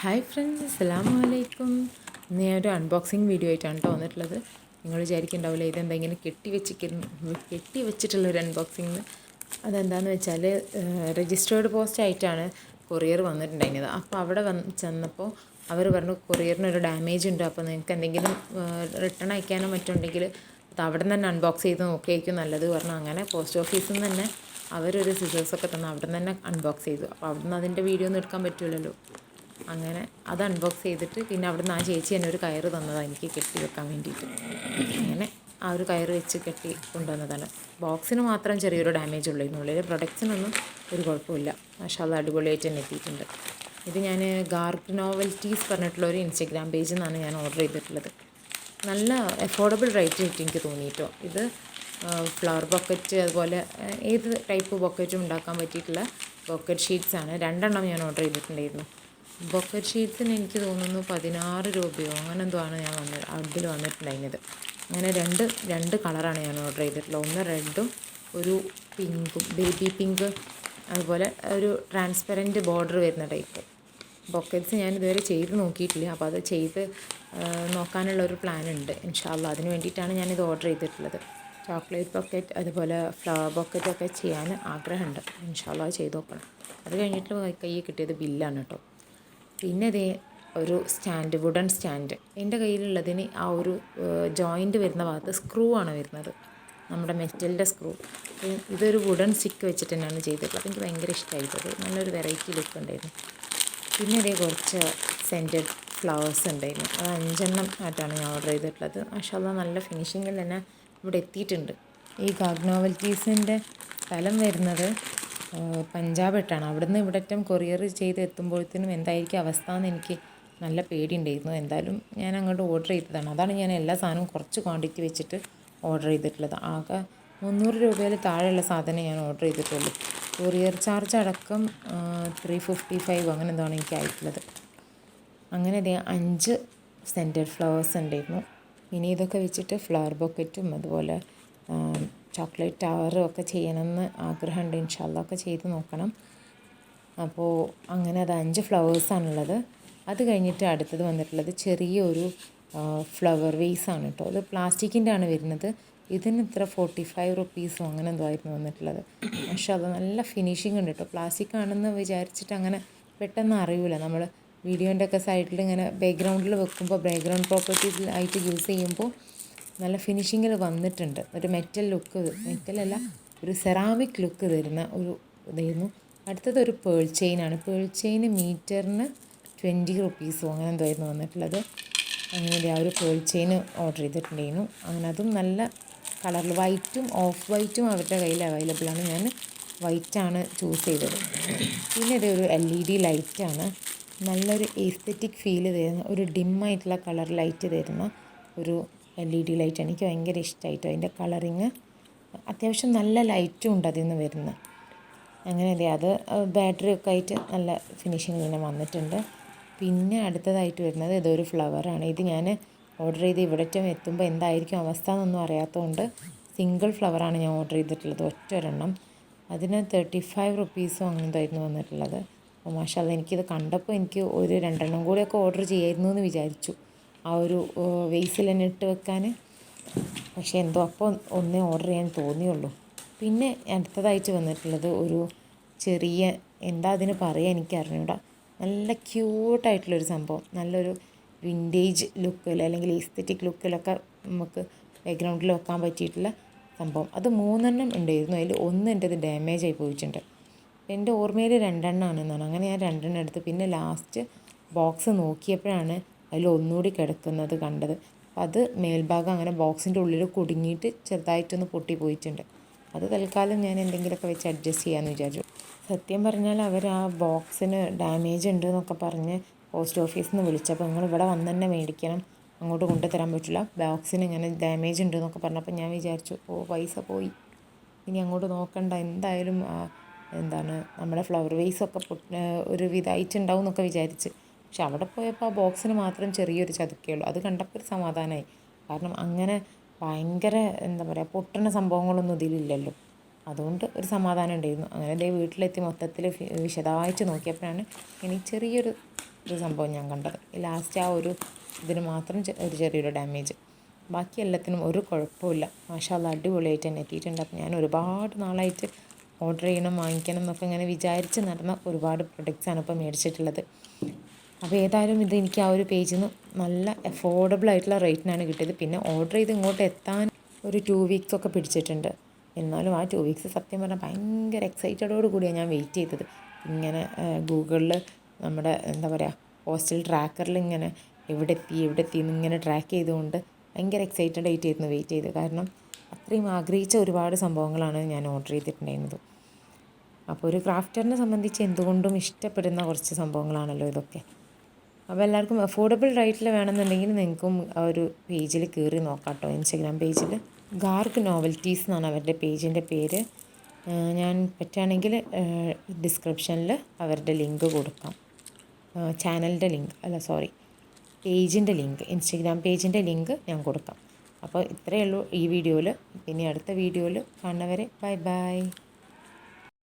Hi friends അസ്സലാമു അലൈക്കും. ഇന്ന് ഞാനൊരു അൺബോക്സിങ് വീഡിയോ ആയിട്ടാണ് കേട്ടോ വന്നിട്ടുള്ളത്. നിങ്ങൾ വിചാരിക്കുന്നുണ്ടാവില്ല ഇതെന്താ ഇങ്ങനെ കെട്ടി വെച്ചിരിക്കുന്നു കെട്ടി വെച്ചിട്ടുള്ള ഒരു അൺബോക്സിങ് അതെന്താണെന്ന് വെച്ചാൽ രജിസ്റ്റേർഡ് പോസ്റ്റ് ആയിട്ടാണ് കൊറിയർ വന്നിട്ടുണ്ടായിരുന്നത്. അപ്പോൾ അവിടെ വന്ന് ചെന്നപ്പോൾ അവർ പറഞ്ഞു കൊറിയറിനൊരു ഡാമേജ് ഉണ്ട്. അപ്പോൾ നിങ്ങൾക്ക് എന്തെങ്കിലും റിട്ടേൺ അയക്കാനോ മറ്റുണ്ടെങ്കിൽ അത് അവിടെ നിന്ന് തന്നെ അൺബോക്സ് ചെയ്ത് നോക്കിയായിരിക്കും നല്ലത്. പറഞ്ഞു. അങ്ങനെ പോസ്റ്റ് ഓഫീസിൽ നിന്ന് തന്നെ അവരൊരു സിസേഴ്സൊക്കെ തന്നു അവിടെ നിന്ന് തന്നെ അൺബോക്സ് ചെയ്തു. അപ്പോൾ അവിടെ നിന്ന് അതിന്റെ വീഡിയോ ഒന്നും എടുക്കാൻ പറ്റില്ലല്ലോ അങ്ങനെ അത് അൺബോക്സ് ചെയ്തിട്ട് പിന്നെ അവിടെ നിന്ന് ആ ചേച്ചി എന്നെ ഒരു കയറ് തന്നതാണ് എനിക്ക് കെട്ടി വെക്കാൻ വേണ്ടിയിട്ട്. അങ്ങനെ ആ ഒരു കയറ് വെച്ച് കെട്ടി കൊണ്ടുവന്നതാണ്. ബോക്സിന് മാത്രം ചെറിയൊരു ഡാമേജ് ഉള്ളൂ. ഇതിനുള്ളിൽ പ്രൊഡക്ട്സിനൊന്നും ഒരു കുഴപ്പമില്ല. പക്ഷേ അത് അടിപൊളിയായിട്ട് തന്നെ എത്തിയിട്ടുണ്ട്. ഇത് ഞാൻ ഗാർക്ക് നോവൽറ്റീസ് പറഞ്ഞിട്ടുള്ള ഒരു ഇൻസ്റ്റഗ്രാം പേജിൽ നിന്നാണ് ഞാൻ ഓർഡർ ചെയ്തിട്ടുള്ളത്. നല്ല അഫോർഡബിൾ റേറ്റ് കിട്ടി എനിക്ക് തോന്നിയിട്ടോ ഇത് ഫ്ലവർ ബക്കറ്റ് അതുപോലെ ഏത് ടൈപ്പ് ബക്കറ്റും ഉണ്ടാക്കാൻ പറ്റിയിട്ടുള്ള ബക്കറ്റ് ഷീറ്റ്സാണ് രണ്ടെണ്ണം ഞാൻ ഓർഡർ ചെയ്തിട്ടുണ്ടായിരുന്നു. ബക്കറ്റ് ഷീറ്റ്സിന് എനിക്ക് തോന്നുന്നു പതിനാറ് രൂപയോ അങ്ങനെ എന്തോ ആണ് ഞാൻ വന്ന അതിൽ വന്നിട്ടുണ്ടായിരുന്നത്. അങ്ങനെ രണ്ട് രണ്ട് കളറാണ് ഞാൻ ഓർഡർ ചെയ്തിട്ടുള്ളത്. ഒന്ന് റെഡും ഒരു പിങ്കും ബേബി പിങ്ക് അതുപോലെ ഒരു ട്രാൻസ്പെറന്റ് ബോർഡർ വരുന്ന ടൈപ്പ് ബൊക്കറ്റ്സ് ഞാൻ ഇതുവരെ ചെയ്ത് നോക്കിയിട്ടില്ല. അപ്പോൾ അത് ചെയ്ത് നോക്കാനുള്ള ഒരു പ്ലാൻ ഉണ്ട്. ഇൻഷാല്ല അതിന് വേണ്ടിയിട്ടാണ് ഞാനിത് ഓർഡർ ചെയ്തിട്ടുള്ളത്. ചോക്ലേറ്റ് ബൊക്കറ്റ് അതുപോലെ ഫ്ലവർ ബൊക്കറ്റൊക്കെ ചെയ്യാൻ ആഗ്രഹമുണ്ട്. ഇൻഷാല്ല ചെയ്ത് നോക്കണം. അത് കഴിഞ്ഞിട്ട് കയ്യിൽ കിട്ടിയത് ബില്ലാണ് കേട്ടോ. പിന്നെ ഇതേ ഒരു സ്റ്റാൻഡ് വുഡൻ സ്റ്റാൻഡ്. എന്റെ കയ്യിലുള്ളതിന് ആ ഒരു ജോയിന്റ് വരുന്ന ഭാഗത്ത് സ്ക്രൂ ആണ് വരുന്നത്. നമ്മുടെ മെറ്റലിന്റെ സ്ക്രൂ ഇതൊരു വുഡൻ സ്റ്റിക്ക് വെച്ചിട്ട് തന്നെയാണ് ചെയ്തിട്ടുള്ളത് എനിക്ക് ഭയങ്കര ഇഷ്ടമായിട്ടത് നല്ലൊരു വെറൈറ്റി ലുക്ക് ഉണ്ടായിരുന്നു. പിന്നെ ഇതേ കുറച്ച് സെന്റഡ് ഫ്ലവേഴ്സ് ഉണ്ടായിരുന്നു. അത് അഞ്ചെണ്ണം ആയിട്ടാണ് ഞാൻ ഓർഡർ ചെയ്തിട്ടുള്ളത്. മാഷാല്ല നല്ല ഫിനിഷിങ്ങിൽ തന്നെ ഇവിടെ എത്തിയിട്ടുണ്ട്. ഈ ഗാഗ് നോവൽറ്റീസിന്റെ സ്ഥലം വരുന്നത് ആ, പഞ്ചാബ് ഇട്ടാണ് അവിടുന്ന് ഇവിടറ്റം കൊറിയർ ചെയ്ത് എത്തുമ്പോഴത്തേനും എന്തായിരിക്കും അവസ്ഥ എന്ന് എനിക്ക് നല്ല പേടിയുണ്ടായിരുന്നു. എന്തായാലും ഞാൻ അങ്ങോട്ട് ഓർഡർ ചെയ്തതാണ്. അതാണ് ഞാൻ എല്ലാ സാധനവും കുറച്ച് ക്വാണ്ടിറ്റി വെച്ചിട്ട് ഓർഡർ ചെയ്തിട്ടുള്ളത്. ആകെ മുന്നൂറ് രൂപയിൽ താഴെയുള്ള സാധനം ഞാൻ ഓർഡർ ചെയ്തിട്ടുള്ളൂ. കൊറിയർ ചാർജ് അടക്കം ത്രീ ഫിഫ്റ്റി ഫൈവ് അങ്ങനെ എന്താണ് എനിക്ക് ആയിട്ടുള്ളത്. അങ്ങനെ അതേ അഞ്ച് സെന്റഡ് ഫ്ലവേഴ്സ് ഉണ്ടായിരുന്നു. ഇനി ഇതൊക്കെ വെച്ചിട്ട് ഫ്ലവർ ബൊക്കറ്റും അതുപോലെ ചോക്ലേറ്റ് ടവറും ഒക്കെ ചെയ്യണമെന്ന് ആഗ്രഹമുണ്ട്. ഇൻഷാല്ല ഒക്കെ ചെയ്ത് നോക്കണം. അപ്പോൾ അങ്ങനെ അത് അഞ്ച് ഫ്ലവേഴ്സാണുള്ളത് അത് കഴിഞ്ഞിട്ട് അടുത്തത് വന്നിട്ടുള്ളത് ചെറിയൊരു ഫ്ലവർ വേസാണ് കേട്ടോ. അത് പ്ലാസ്റ്റിക്കിന്റെ ആണ് വരുന്നത്. ഇതിന് ഇത്ര ഫോർട്ടി ഫൈവ് റുപ്പീസോ അങ്ങനെ എന്തോ ആയിരുന്നു വന്നിട്ടുള്ളത്. പക്ഷെ അത് നല്ല ഫിനിഷിംഗ് ഉണ്ട് കേട്ടോ. പ്ലാസ്റ്റിക് ആണെന്ന് വിചാരിച്ചിട്ട് അങ്ങനെ പെട്ടെന്ന് അറിയില്ല നമ്മൾ വീഡിയോന്റെ ഒക്കെ സൈഡിൽ ഇങ്ങനെ ബാക്ക്ഗ്രൗണ്ടിൽ വെക്കുമ്പോൾ ബാക്ക്ഗ്രൗണ്ട് പ്രോപ്പർട്ടീസ് ആയിട്ട് യൂസ് ചെയ്യുമ്പോൾ നല്ല ഫിനിഷിങ്ങിൽ വന്നിട്ടുണ്ട്. ഒരു മെറ്റൽ ലുക്ക് മെറ്റലല്ല ഒരു സെറാമിക് ലുക്ക് തരുന്ന ഒരു ഇതായിരുന്നു. അടുത്തത് ഒരു പേൾ ചെയിനാണ് പേൾ ചെയിൻ മീറ്ററിന് ട്വന്റി റുപ്പീസോ അങ്ങനെ എന്തോ ആയിരുന്നു വന്നിട്ടുള്ളത്. അങ്ങനെ ആ ഒരു പേൾ ചെയിൻ ഓർഡർ ചെയ്തിട്ടുണ്ടായിരുന്നു. അങ്ങനെ അതും നല്ല കളറിൽ വൈറ്റും ഓഫ് വൈറ്റും അവരുടെ കയ്യിൽ അവൈലബിൾ ആണ്. ഞാൻ വൈറ്റാണ് ചൂസ് ചെയ്തത്. പിന്നെ ഇത് ഒരു എൽ ഇ ഡി ലൈറ്റാണ് നല്ലൊരു എസ്തറ്റിക് ഫീൽ തരുന്ന ഒരു ഡിമ്മായിട്ടുള്ള കളർ ലൈറ്റ് തരുന്ന ഒരു എൽ ഇ ഡി ലൈറ്റ് എനിക്ക് ഭയങ്കര ഇഷ്ടമായിട്ടോ അതിന്റെ കളറിങ്? അത്യാവശ്യം നല്ല ലൈറ്റും ഉണ്ട് അതിൽ നിന്ന് വരുന്നത് അങ്ങനെയല്ലേ? അതെ ബാറ്ററി ഒക്കെ ആയിട്ട് നല്ല ഫിനിഷിങ് ഇങ്ങനെ വന്നിട്ടുണ്ട്. പിന്നെ അടുത്തതായിട്ട് വരുന്നത് ഇതൊരു ഫ്ലവറാണ്. ഇത് ഞാൻ ഓർഡർ ചെയ്ത് ഇവിടറ്റം എത്തുമ്പോൾ എന്തായിരിക്കും അവസ്ഥ എന്നൊന്നും അറിയാത്തതുകൊണ്ട് സിംഗിൾ ഫ്ലവറാണ് ഞാൻ ഓർഡർ ചെയ്തിട്ടുള്ളത്. ഒറ്റ ഒരെണ്ണം. അതിന് തേർട്ടി ഫൈവ് റുപ്പീസോ അങ്ങനത്തായിരുന്നു വന്നിട്ടുള്ളത്. അപ്പോൾ മാഷാ അത് എനിക്കിത് കണ്ടപ്പോൾ എനിക്ക് ഒരു രണ്ടെണ്ണം കൂടിയൊക്കെ ഓർഡർ ചെയ്യായിരുന്നു എന്ന് വിചാരിച്ചു. ആ ഒരു വെയ്സിൽ തന്നെ ഇട്ട് വെക്കാൻ പക്ഷേ എന്തോ അപ്പോൾ ഒന്നേ ഓർഡർ ചെയ്യാൻ തോന്നിയുള്ളൂ. പിന്നെ അടുത്തതായിട്ട് വന്നിട്ടുള്ളത് ഒരു ചെറിയ എന്താ അതിന് പറയുക എനിക്ക് അറിഞ്ഞൂടാ നല്ല ക്യൂട്ടായിട്ടുള്ളൊരു സംഭവം. നല്ലൊരു വിന്റേജ് ലുക്കിൽ അല്ലെങ്കിൽ എസ്തെറ്റിക് ലുക്കിലൊക്കെ നമുക്ക് ബാക്ക്ഗ്രൗണ്ടിൽ വെക്കാൻ പറ്റിയിട്ടുള്ള സംഭവം. അത് മൂന്നെണ്ണം ഉണ്ടായിരുന്നു. അതിൽ ഒന്ന് എന്റെത് ഡാമേജ് ആയി പോയിട്ടുണ്ട്. എന്റെ ഓർമ്മയിൽ രണ്ടെണ്ണമാണ് എന്നാണ് അങ്ങനെ ഞാൻ രണ്ടെണ്ണം എടുത്ത് പിന്നെ ലാസ്റ്റ് ബോക്സ് നോക്കിയപ്പോഴാണ് അതിൽ ഒന്നുകൂടി കിടക്കുന്നത് കണ്ടത്. അപ്പം അത് മേൽഭാഗം അങ്ങനെ ബോക്സിന്റെ ഉള്ളിൽ കുടുങ്ങിയിട്ട് ചെറുതായിട്ടൊന്ന് പൊട്ടിപ്പോയിട്ടുണ്ട്. അത് തൽക്കാലം ഞാൻ എന്തെങ്കിലുമൊക്കെ വെച്ച് അഡ്ജസ്റ്റ് ചെയ്യാമെന്ന് വിചാരിച്ചു. സത്യം പറഞ്ഞാൽ അവർ ആ ബോക്സിന് ഡാമേജ് ഉണ്ട് എന്നൊക്കെ പറഞ്ഞ് പോസ്റ്റ് ഓഫീസിൽ നിന്ന് വിളിച്ചപ്പോൾ നിങ്ങൾ ഇവിടെ വന്ന് തന്നെ മേടിക്കണം അങ്ങോട്ട് കൊണ്ടുതരാൻ പറ്റില്ല ബോക്സിന് ഇങ്ങനെ ഡാമേജ് ഉണ്ട് എന്നൊക്കെ പറഞ്ഞപ്പോൾ ഞാൻ വിചാരിച്ചു ഓ പൈസ പോയി. ഇനി അങ്ങോട്ട് നോക്കണ്ട എന്തായാലും എന്താണ് നമ്മുടെ ഫ്ലവർ വേസ് ഒക്കെ പൊട്ട് ഒരു വിധമായിട്ടുണ്ടാവും എന്നൊക്കെ വിചാരിച്ച്. പക്ഷെ അവിടെ പോയപ്പോൾ ആ ബോക്സിന് മാത്രം ചെറിയൊരു ചതുക്കേ ഉള്ളൂ. അത് കണ്ടപ്പോൾ ഒരു സമാധാനമായി. കാരണം അങ്ങനെ ഭയങ്കര എന്താ പറയുക പൊട്ടണ സംഭവങ്ങളൊന്നും ഇതിലില്ലല്ലോ. അതുകൊണ്ട് ഒരു സമാധാനം ഉണ്ടായിരുന്നു. അങ്ങനെ ദേ വീട്ടിലെത്തി മൊത്തത്തിൽ വിശദമായിട്ട് നോക്കിയപ്പോഴാണ് ഇനി ചെറിയൊരു ഒരു സംഭവം ഞാൻ കണ്ടത്. ലാസ്റ്റ് ആ ഒരു ഇതിന് മാത്രം ഒരു ചെറിയൊരു ഡാമേജ്. ബാക്കി എല്ലാത്തിനും ഒരു കുഴപ്പമില്ല മാഷാല്ല അടിപൊളിയായിട്ട് തന്നെ എത്തിയിട്ടുണ്ട്. അപ്പോൾ ഞാൻ ഒരുപാട് നാളായിട്ട് ഓർഡർ ചെയ്യണം വാങ്ങിക്കണം എന്നൊക്കെ ഇങ്ങനെ വിചാരിച്ച് നടന്ന ഒരുപാട് പ്രൊഡക്റ്റ്സാണ് ഇപ്പോൾ മേടിച്ചിട്ടുള്ളത്. അപ്പോൾ ഏതായാലും ഇത് എനിക്ക് ആ ഒരു പേജിൽ നിന്ന് നല്ല അഫോർഡബിൾ ആയിട്ടുള്ള റേറ്റിനാണ് കിട്ടിയത്. പിന്നെ ഓർഡർ ചെയ്ത് ഇങ്ങോട്ട് എത്താൻ ഒരു ടു വീക്സ് ഒക്കെ പിടിച്ചിട്ടുണ്ട്. എന്നാലും ആ ടു വീക്സ് സത്യം പറഞ്ഞാൽ ഭയങ്കര എക്സൈറ്റഡോട് കൂടിയാണ് ഞാൻ വെയിറ്റ് ചെയ്തത്. ഇങ്ങനെ ഗൂഗിളിൽ നമ്മുടെ എന്താ പറയുക ഹോസ്റ്റൽ ട്രാക്കറിൽ ഇങ്ങനെ എവിടെ എത്തി എവിടെ എത്തി എന്നിങ്ങനെ ട്രാക്ക് ചെയ്തുകൊണ്ട് ഭയങ്കര എക്സൈറ്റഡ് ആയിട്ട് ആയിരുന്നു വെയിറ്റ് ചെയ്തത് കാരണം അത്രയും ആഗ്രഹിച്ച ഒരുപാട് സംഭവങ്ങളാണ് ഞാൻ ഓർഡർ ചെയ്തിട്ടുണ്ടായിരുന്നത്. അപ്പോൾ ഒരു ക്രാഫ്റ്ററിനെ സംബന്ധിച്ച് എന്തുകൊണ്ടും ഇഷ്ടപ്പെടുന്ന കുറച്ച് സംഭവങ്ങളാണല്ലോ ഇതൊക്കെ. അപ്പോൾ എല്ലാവർക്കും അഫോർഡബിൾ റേറ്റിൽ വേണമെന്നുണ്ടെങ്കിൽ നിങ്ങൾക്കും ആ ഒരു പേജിൽ കയറി നോക്കാം കേട്ടോ. ഇൻസ്റ്റഗ്രാം പേജിൽ ഗാർക്ക് നോവൽറ്റീസ് എന്നാണ് അവരുടെ പേജിന്റെ പേര്. ഞാൻ പറ്റുകയാണെങ്കിൽ ഡിസ്ക്രിപ്ഷനിൽ അവരുടെ ലിങ്ക് കൊടുക്കാം. ചാനലിന്റെ ലിങ്ക് അല്ല സോറി പേജിന്റെ ലിങ്ക് ഇൻസ്റ്റഗ്രാം പേജിന്റെ ലിങ്ക് ഞാൻ കൊടുക്കാം. അപ്പോൾ ഇത്രയേ ഉള്ളൂ ഈ വീഡിയോയിൽ ഇനി അടുത്ത വീഡിയോയിൽ കാണുന്നവരെ ബൈ ബൈ